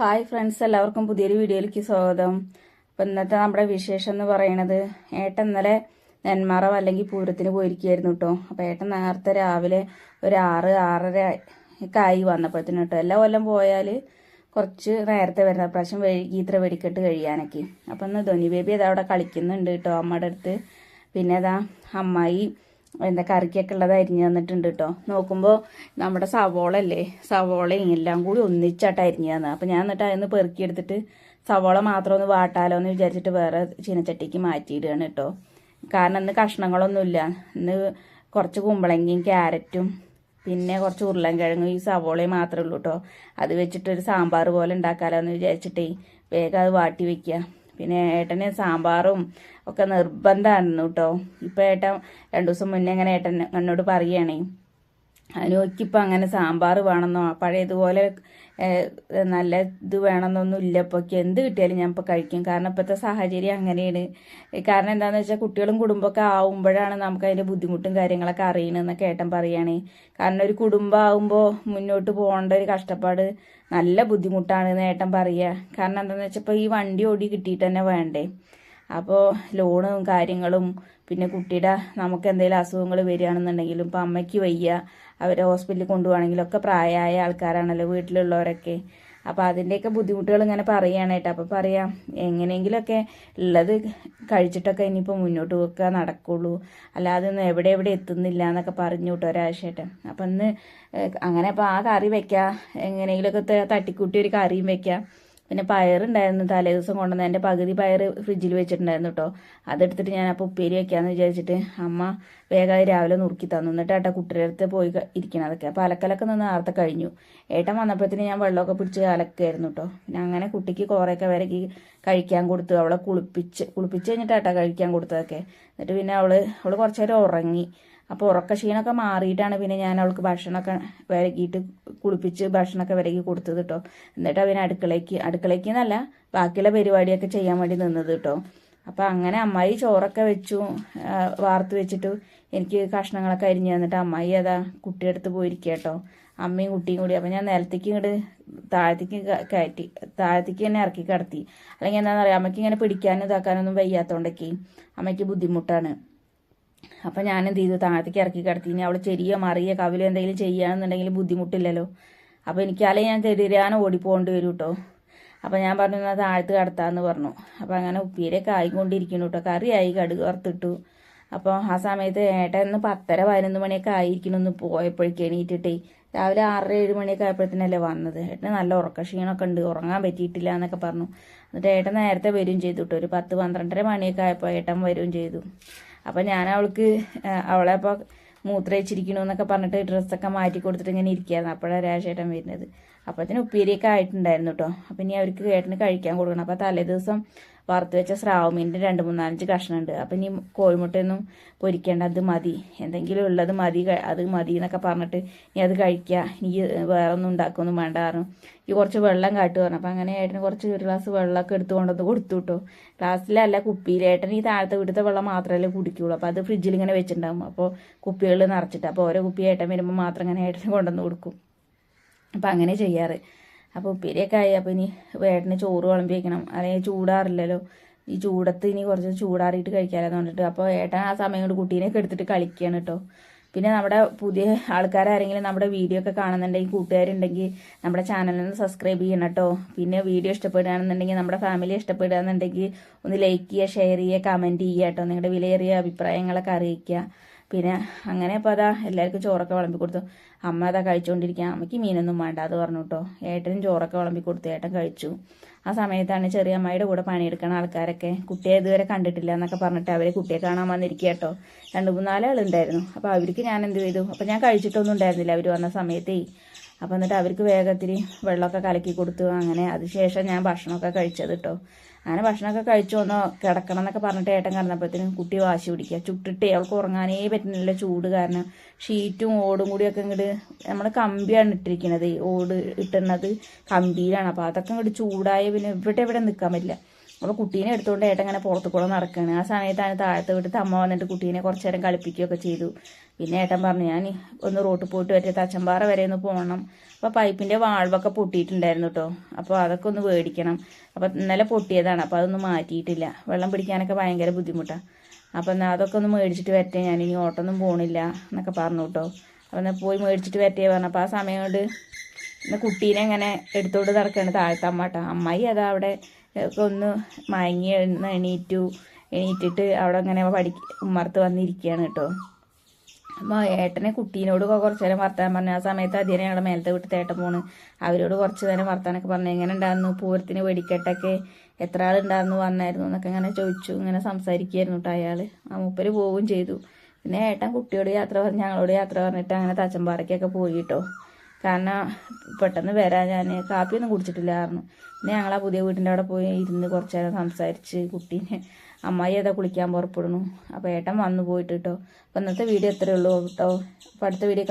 Hi friends എല്ലാവർക്കും പുതിയൊരു വീഡിയോയിലേക്ക് സ്വാഗതം. അപ്പം ഇന്നത്തെ നമ്മുടെ വിശേഷം എന്ന് പറയണത് ഏട്ടൻ ഇന്നലെ നെന്മാറവ് അല്ലെങ്കിൽ പൂരത്തിന് പോയിരിക്കുകയായിരുന്നു കേട്ടോ അപ്പം ഏട്ടൻ നേരത്തെ രാവിലെ ഒരു ആറ് ആറര ഒക്കെ ആയി വന്നപ്പോഴത്തേനും കേട്ടോ എല്ലാ കൊല്ലം പോയാൽ കുറച്ച് നേരത്തെ വരുന്ന പ്രാവശ്യം വൈകി ഇത്ര വെടിക്കെട്ട് കഴിയാനൊക്കെ. അപ്പം ഇന്ന് ധോനി ബേബി അത് അവിടെ കളിക്കുന്നുണ്ട് കേട്ടോ അമ്മയുടെ അടുത്ത്. പിന്നെ അതാ അമ്മായി എന്താ കറിക്കൊക്കെ ഉള്ളത് അരിഞ്ഞു തന്നിട്ടുണ്ട് കേട്ടോ നോക്കുമ്പോൾ നമ്മുടെ സവോള അല്ലേ സവോളയും എല്ലാം കൂടി ഒന്നിച്ചാട്ട് അരിഞ്ഞു തന്നെ അപ്പം ഞാൻ എന്നിട്ട് അതിന് പെറുക്കിയെടുത്തിട്ട് സവോള മാത്രം ഒന്ന് വാട്ടാലോ എന്ന് വിചാരിച്ചിട്ട് വേറെ ചീനച്ചട്ടിക്ക് മാറ്റിയിടുകയാണ് കേട്ടോ കാരണം ഇന്ന് കഷ്ണങ്ങളൊന്നുമില്ല. ഇന്ന് കുറച്ച് കുമ്പളങ്ങയും ക്യാരറ്റും പിന്നെ കുറച്ച് ഉരുളൻകിഴങ്ങും ഈ സവോളയും മാത്രമേ ഉള്ളൂ കേട്ടോ അത് വെച്ചിട്ടൊരു സാമ്പാർ പോലെ ഉണ്ടാക്കാലോ എന്ന് വിചാരിച്ചിട്ടേ വേഗം അത് വാട്ടി വെക്കുക. പിന്നെ ഏട്ടന് സാമ്പാറും ഒക്കെ നിർബന്ധമായിരുന്നു കേട്ടോ ഇപ്പം ഏട്ടൻ രണ്ടു ദിവസം മുന്നേ ഇങ്ങനെ ഏട്ടൻ എന്നോട് പറയുകയാണേ അനുവയ്ക്കിപ്പോൾ അങ്ങനെ സാമ്പാർ വേണമെന്നോ പഴയതുപോലെ നല്ല ഇത് വേണമെന്നൊന്നും ഇല്ല. ഇപ്പോൾ എന്ത് കിട്ടിയാലും ഞാൻ ഇപ്പോൾ കഴിക്കും. കാരണം ഇപ്പോഴത്തെ സാഹചര്യം അങ്ങനെയാണ്. കാരണം എന്താണെന്ന് വെച്ചാൽ കുട്ടികളും കുടുംബമൊക്കെ ആവുമ്പോഴാണ് നമുക്ക് അതിന്റെ ബുദ്ധിമുട്ടും കാര്യങ്ങളൊക്കെ അറിയണമെന്നൊക്കെ ഏട്ടൻ പറയുകയാണ് കാരണം ഒരു കുടുംബം ആവുമ്പോൾ മുന്നോട്ട് പോകേണ്ട ഒരു കഷ്ടപ്പാട് നല്ല ബുദ്ധിമുട്ടാണ് എന്ന് ഏട്ടൻ പറയുക കാരണം എന്താണെന്ന് വെച്ചാൽ ഇപ്പോൾ ഈ വണ്ടി ഓടി കിട്ടിയിട്ട് തന്നെ വേണ്ടേ? അപ്പോൾ ലോണും കാര്യങ്ങളും പിന്നെ കുട്ടിയുടെ നമുക്ക് എന്തെങ്കിലും അസുഖങ്ങൾ വരികയാണെന്നുണ്ടെങ്കിലും ഇപ്പം അമ്മയ്ക്ക് വയ്യ അവരെ ഹോസ്പിറ്റലിൽ കൊണ്ടുപോകണമെങ്കിലും ഒക്കെ പ്രായമായ ആൾക്കാരാണല്ലോ വീട്ടിലുള്ളവരൊക്കെ. അപ്പോൾ അതിന്റെയൊക്കെ ബുദ്ധിമുട്ടുകൾ ഇങ്ങനെ പറയുകയാണ് കേട്ടോ. അപ്പോൾ പറയാം എങ്ങനെയെങ്കിലുമൊക്കെ ഉള്ളത് കഴിച്ചിട്ടൊക്കെ ഇനിയിപ്പോൾ മുന്നോട്ട് പോക്കുക നടക്കുള്ളൂ. അല്ലാതെ ഒന്നും എവിടെ എവിടെ എത്തുന്നില്ല എന്നൊക്കെ പറഞ്ഞു കേട്ടോ ഒരാഴ്ചയായിട്ട് അപ്പം ഇന്ന് അങ്ങനെ അപ്പോൾ ആ കറി വയ്ക്കാം എങ്ങനെയെങ്കിലുമൊക്കെ തട്ടിക്കൂട്ടി ഒരു കറിയും വെക്കുക പിന്നെ പയറുണ്ടായിരുന്നു തലേ ദിവസം കൊണ്ടുവന്ന എന്റെ പകുതി പയർ ഫ്രിഡ്ജിൽ വെച്ചിട്ടുണ്ടായിരുന്നു കേട്ടോ അതെടുത്തിട്ട് ഞാൻ അപ്പോൾ ഉപ്പേരി വെക്കാമെന്ന് വിചാരിച്ചിട്ട് അമ്മ വേഗം രാവിലെ നുറുക്കി തന്നു. എന്നിട്ട് ഏട്ടാ അടുത്ത് പോയി ഇരിക്കണം അതൊക്കെ അപ്പോൾ അലക്കലൊക്കെ നിന്ന് നേരത്തെ കഴിഞ്ഞു. ഏട്ടൻ വന്നപ്പോഴത്തേന് ഞാൻ വെള്ളമൊക്കെ പിടിച്ച് അലക്കായിരുന്നു കേട്ടോ പിന്നെ അങ്ങനെ കുട്ടിക്ക് കുറേയൊക്കെ വിരകി കഴിക്കാൻ കൊടുത്തു. അവളെ കുളിപ്പിച്ച് കുളിപ്പിച്ച് കഴിഞ്ഞിട്ട് ഏട്ടാ കഴിക്കാൻ കൊടുത്തതൊക്കെ. എന്നിട്ട് പിന്നെ അവൾ അവൾ കുറച്ച് നേരം ഉറങ്ങി. അപ്പോൾ ഉറക്ക ക്ഷീണമൊക്കെ മാറിയിട്ടാണ് പിന്നെ ഞാൻ അവൾക്ക് ഭക്ഷണമൊക്കെ വിരകിയിട്ട് കുളിപ്പിച്ച് ഭക്ഷണമൊക്കെ വിരകി കൊടുത്തത് കേട്ടോ എന്നിട്ട് അവന് അടുക്കളയ്ക്ക് അടുക്കളയ്ക്ക് എന്നല്ല ബാക്കിയുള്ള പരിപാടിയൊക്കെ ചെയ്യാൻ വേണ്ടി നിന്നത് കേട്ടോ അപ്പോൾ അങ്ങനെ അമ്മായി ചോറൊക്കെ വെച്ചു വാർത്ത് വെച്ചിട്ട് എനിക്ക് കഷ്ണങ്ങളൊക്കെ അരിഞ്ഞു തന്നിട്ട് അമ്മായി അതാ കുട്ടിയെടുത്ത് പോയിരിക്കുക കേട്ടോ അമ്മയും കുട്ടിയും കൂടി. അപ്പം ഞാൻ നിലത്തേക്ക് ഇങ്ങോട്ട് താഴത്തേക്ക് കയറ്റി താഴത്തേക്ക് തന്നെ ഇറക്കി കിടത്തി. അല്ലെങ്കിൽ എന്താണെന്ന് അറിയാം അമ്മയ്ക്ക് ഇങ്ങനെ പിടിക്കാനും ഇതാക്കാനൊന്നും വയ്യാത്തതുകൊണ്ടൊക്കെ അമ്മയ്ക്ക് ബുദ്ധിമുട്ടാണ്. അപ്പം ഞാൻ എന്ത് ചെയ്തു? താഴത്തേക്ക് ഇറക്കി കിടത്തി. ഇനി അവൾ ചെരിയോ മറിയോ കവിലോ എന്തെങ്കിലും ചെയ്യുകയാണെന്നുണ്ടെങ്കിൽ ബുദ്ധിമുട്ടില്ലല്ലോ. അപ്പോൾ എനിക്ക് അല്ലെങ്കിൽ ഞാൻ തെരിരാൻ ഓടിപ്പോകേണ്ടി വരും കേട്ടോ അപ്പോൾ ഞാൻ പറഞ്ഞു എന്നാൽ താഴത്ത് കടത്താമെന്ന് പറഞ്ഞു. അപ്പോൾ അങ്ങനെ ഉപ്പീരൊക്കെ ആയിക്കൊണ്ടിരിക്കുന്നു കേട്ടോ കറിയായി കടുക് വറുത്തിട്ടു. അപ്പോൾ ആ സമയത്ത് ഏട്ടൻ ഇന്ന് പത്തര പതിനൊന്ന് മണിയൊക്കെ ആയിരിക്കണം ഒന്ന് പോയപ്പോഴേക്ക് എണീറ്റിട്ടേ. രാവിലെ ആറര ഏഴ് മണിയൊക്കെ ആയപ്പോഴത്തേനല്ലേ വന്നത്. ഏട്ടന് നല്ല ഉറക്ക ക്ഷീണമൊക്കെ ഉണ്ട്. ഉറങ്ങാൻ പറ്റിയിട്ടില്ല എന്നൊക്കെ പറഞ്ഞു. എന്നിട്ട് ഏട്ടൻ നേരത്തെ വരും ചെയ്തു കേട്ടോ ഒരു പത്ത് പന്ത്രണ്ടര മണിയൊക്കെ ആയപ്പോൾ ഏട്ടൻ വരും ചെയ്തു. അപ്പം ഞാൻ അവൾക്ക് അവളെ അപ്പോൾ മൂത്രയിച്ചിരിക്കണു എന്നൊക്കെ പറഞ്ഞിട്ട് ഡ്രസ്സൊക്കെ മാറ്റി കൊടുത്തിട്ട് ഇങ്ങനെ ഇരിക്കുകയായിരുന്നു അപ്പോഴാണ് രാജേട്ടൻ വരുന്നത്. അപ്പോഴത്തേന് ഉപ്പേരിയൊക്കെ ആയിട്ടുണ്ടായിരുന്നു കേട്ടോ അപ്പം ഇനി അവർക്ക് ഏട്ടന് കഴിക്കാൻ കൊടുക്കണം. അപ്പോൾ തലേ ദിവസം വറുത്ത് വെച്ച സ്രാവുമീന്റെ രണ്ട് മൂന്നാലഞ്ച് കഷ്ണമുണ്ട് അപ്പം ഇനി കോഴിമുട്ടയൊന്നും പൊരിക്കേണ്ട അത് മതി. എന്തെങ്കിലും ഉള്ളത് മതി അത് മതി എന്നൊക്കെ പറഞ്ഞിട്ട് ഇനി അത് കഴിക്കുക ഇനി വേറെ ഒന്നും ഉണ്ടാക്കുകയൊന്നും വേണ്ട കാരണം ഈ കുറച്ച് വെള്ളം കാട്ടു പറഞ്ഞു. അപ്പം അങ്ങനെ ഏട്ടന് കുറച്ച് ഒരു ഗ്ലാസ് വെള്ളമൊക്കെ എടുത്ത് കൊണ്ടുവന്ന് കൊടുത്തു കേട്ടോ. ഗ്ലാസ്സിലല്ല കുപ്പിയിൽ ഏട്ടൻ ഈ താഴത്തെ വീട്ടിലത്തെ വെള്ളം മാത്രമല്ലേ കുടിക്കുകയുള്ളൂ അപ്പോൾ അത് ഫ്രിഡ്ജിൽ ഇങ്ങനെ വെച്ചിട്ടുണ്ടാകും അപ്പോൾ കുപ്പികളിൽ നിറച്ചിട്ട്. അപ്പോൾ ഓരോ കുപ്പി ഏട്ടൻ വരുമ്പോൾ മാത്രം ഇങ്ങനെ ഏട്ടന് കൊണ്ടുവന്ന് കൊടുക്കും. അപ്പം അങ്ങനെ ചെയ്യാറ്. അപ്പോൾ ഉപ്പേരിയൊക്കെ ആയി. അപ്പോൾ ഇനി വേട്ടന് ചോറ് വിളമ്പി വയ്ക്കണം അല്ലെങ്കിൽ ചൂടാറില്ലല്ലോ. ഈ ചൂടത്ത് ഇനി കുറച്ച് ചൂടാറിയിട്ട് കഴിക്കാമെന്ന് പറഞ്ഞിട്ട്. അപ്പോൾ ഏട്ടൻ ആ സമയം കൊണ്ട് കുട്ടീനെയൊക്കെ എടുത്തിട്ട് കളിക്കുകയാണ് കേട്ടോ പിന്നെ നമ്മുടെ പുതിയ ആൾക്കാരാരെങ്കിലും നമ്മുടെ വീഡിയോ ഒക്കെ കാണുന്നുണ്ടെങ്കിൽ കൂട്ടുകാരുണ്ടെങ്കിൽ നമ്മുടെ ചാനലിൽ സബ്സ്ക്രൈബ് ചെയ്യണം കേട്ടോ പിന്നെ വീഡിയോ ഇഷ്ടപ്പെടുകയാണെന്നുണ്ടെങ്കിൽ നമ്മുടെ ഫാമിലി ഇഷ്ടപ്പെടുകയാണെന്നുണ്ടെങ്കിൽ ഒന്ന് ലൈക്ക് ചെയ്യുക ഷെയർ ചെയ്യുക കമന്റ് ചെയ്യുക കേട്ടോ നിങ്ങളുടെ വിലയേറിയ അഭിപ്രായങ്ങളൊക്കെ അറിയിക്കുക. പിന്നെ അങ്ങനെ അപ്പോൾ അതാ എല്ലാവർക്കും ചോറൊക്കെ വിളമ്പി കൊടുത്തു. അമ്മ അതാ കഴിച്ചുകൊണ്ടിരിക്കുക അമ്മയ്ക്ക് മീനൊന്നും വേണ്ട അത് പറഞ്ഞു കേട്ടോ ഏട്ടനും ചോറൊക്കെ വിളമ്പി കൊടുത്തു. ഏട്ടൻ കഴിച്ചു. ആ സമയത്താണ് ചെറിയ അമ്മയുടെ കൂടെ പണിയെടുക്കുന്ന ആൾക്കാരൊക്കെ കുട്ടിയെ ഇതുവരെ കണ്ടിട്ടില്ല എന്നൊക്കെ പറഞ്ഞിട്ട് അവരെ കുട്ടിയെ കാണാൻ വന്നിരിക്കുക കേട്ടോ. രണ്ട് മൂന്നാലാളുണ്ടായിരുന്നു അപ്പോൾ അവർക്ക് ഞാൻ എന്ത് ചെയ്തു? അപ്പോൾ ഞാൻ കഴിച്ചിട്ടൊന്നും ഉണ്ടായിരുന്നില്ല അവർ വന്ന സമയത്തേ. അപ്പോൾ എന്നിട്ട് അവർക്ക് വേഗത്തിൽ വെള്ളമൊക്കെ കലക്കി കൊടുത്തു. അങ്ങനെ അതിനുശേഷം ഞാൻ ഭക്ഷണമൊക്കെ കഴിച്ചത് കേട്ടോ അങ്ങനെ ഭക്ഷണമൊക്കെ കഴിച്ചു ഒന്ന് കിടക്കണം എന്നൊക്കെ പറഞ്ഞിട്ട് ഏട്ടൻ കിടന്നപ്പോഴത്തേനും കുട്ടി വാശി പിടിക്കുക. ചുട്ടിട്ടേ അവൾക്ക് ഉറങ്ങാനേ പറ്റുന്നില്ല ചൂട് കാരണം. ഷീറ്റും ഓടും കൂടിയൊക്കെ ഇങ്ങോട്ട് നമ്മൾ കമ്പിയാണ് ഇട്ടിരിക്കുന്നത് ഓട് ഇട്ടുന്നത് കമ്പിയിലാണ്. അപ്പോൾ അതൊക്കെ ഇങ്ങോട്ട് ചൂടായ പിന്നെ ഇവിടെ ഇവിടെ നിൽക്കാൻ പറ്റില്ല. അപ്പോൾ കുട്ടീനെ എടുത്തുകൊണ്ട് ഏട്ടൻ ഇങ്ങനെ പുറത്തു കൂടെ നടക്കുകയാണ് ആ സമയത്താണ് താഴത്ത് വീട്ടിൽ അമ്മ വന്നിട്ട് കുട്ടീനെ കുറച്ച് നേരം കളിപ്പിക്കുകയൊക്കെ ചെയ്തു. പിന്നെ ഏട്ടൻ പറഞ്ഞു ഞാൻ ഒന്ന് റോട്ടിൽ പോയിട്ട് വരെ തച്ചമ്പാറ വരെ ഒന്ന് പോകണം. അപ്പോൾ പൈപ്പിന്റെ വാൾവൊക്കെ പൊട്ടിയിട്ടുണ്ടായിരുന്നു കേട്ടോ അപ്പോൾ അതൊക്കെ ഒന്ന് മേടിക്കണം അപ്പോൾ ഇന്നലെ പൊട്ടിയതാണ്. അപ്പോൾ അതൊന്നും മാറ്റിയിട്ടില്ല. വെള്ളം പിടിക്കാനൊക്കെ ഭയങ്കര ബുദ്ധിമുട്ടാണ് അപ്പോൾ എന്നാൽ അതൊക്കെ ഒന്ന് മേടിച്ചിട്ട് വരട്ടെ ഞാൻ ഇനി ഓട്ടൊന്നും പോണില്ല എന്നൊക്കെ പറഞ്ഞു കേട്ടോ അപ്പോൾ എന്നാൽ പോയി മേടിച്ചിട്ട് വരട്ടെ പറഞ്ഞു. അപ്പോൾ ആ സമയം കൊണ്ട് കുട്ടീനെ ഇങ്ങനെ എടുത്തോണ്ട് നടക്കുകയാണ് താഴത്തെ കേട്ടോ അമ്മായി അതാ അവിടെ ഒക്കെ ഒന്ന് മയങ്ങി എണീറ്റു. എണീറ്റിട്ട് അവിടെ അങ്ങനെ പഠി ഉമ്മർത്ത് വന്നിരിക്കുകയാണ് കേട്ടോ. അപ്പോൾ ഏട്ടനെ കുട്ടീനോട് കുറച്ച് നേരം വർത്താൻ പറഞ്ഞു. ആ സമയത്ത് അതിനെ ഞങ്ങളുടെ മേലത്തെ വീട്ടിൽ ഏട്ടൻ പോണ്. അവരോട് കുറച്ച് നേരം വർത്താനൊക്കെ പറഞ്ഞു. എങ്ങനെ ഉണ്ടായിരുന്നു? പൂരത്തിന് വെടിക്കെട്ടൊക്കെ എത്ര ആളുണ്ടായിരുന്നു വന്നായിരുന്നു എന്നൊക്കെ ഇങ്ങനെ ചോദിച്ചു. ഇങ്ങനെ സംസാരിക്കുകയായിരുന്നു കേട്ടോ അയാൾ ആ മൂപ്പര് പോവുകയും ചെയ്തു. പിന്നെ ഏട്ടൻ കുട്ടിയോട് യാത്ര പറഞ്ഞു ഞങ്ങളോട് യാത്ര പറഞ്ഞിട്ട് അങ്ങനെ തച്ചമ്പാറയ്ക്കൊക്കെ പോയി കേട്ടോ. കാരണം പെട്ടെന്ന് വരാൻ ഞാൻ കാപ്പിയൊന്നും കുടിച്ചിട്ടില്ലായിരുന്നു പിന്നെ ഞങ്ങൾ ആ പുതിയ വീട്ടിന്റെ അവിടെ പോയി ഇരുന്ന് കുറച്ച് നേരം സംസാരിച്ച് കുട്ടീനെ അമ്മായി ഏതാ കുളിക്കാൻ പുറപ്പെടുന്നു? അപ്പോൾ ഏട്ടൻ വന്നു പോയിട്ട് കേട്ടോ അപ്പോൾ ഇന്നത്തെ വീഡിയോ എത്രയേ ഉള്ളൂ കേട്ടോ അപ്പോൾ അടുത്ത വീഡിയോ